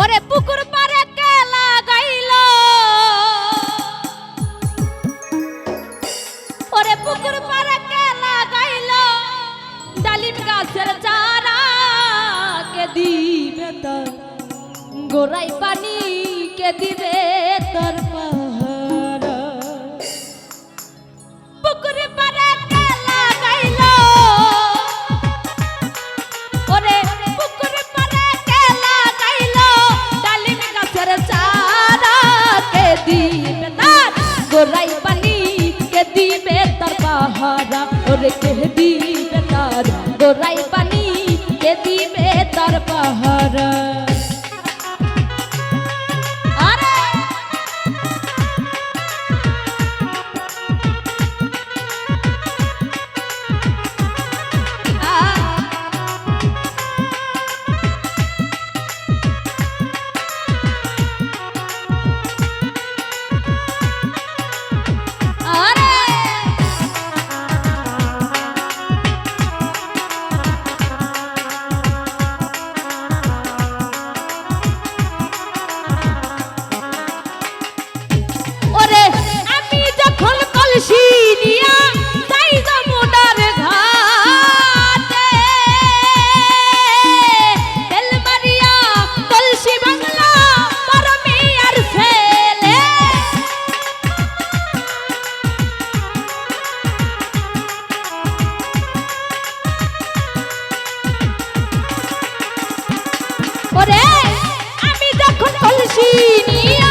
ওরে পুকুর পারে কে লাগাইল ওরে পুকুর পারে কে লাগাইল ডালিম গাছের চারা কে দিবে তোর। গোড়াই পানি কে দিবে তোর দিবে তার গোড়াই পানি কে দিবে তার পাহারা? ওরে কে দিবে তার গোড়াই পানি কে দিবে তার পাহারা? ওরে আমি যখন কলসি নিয়া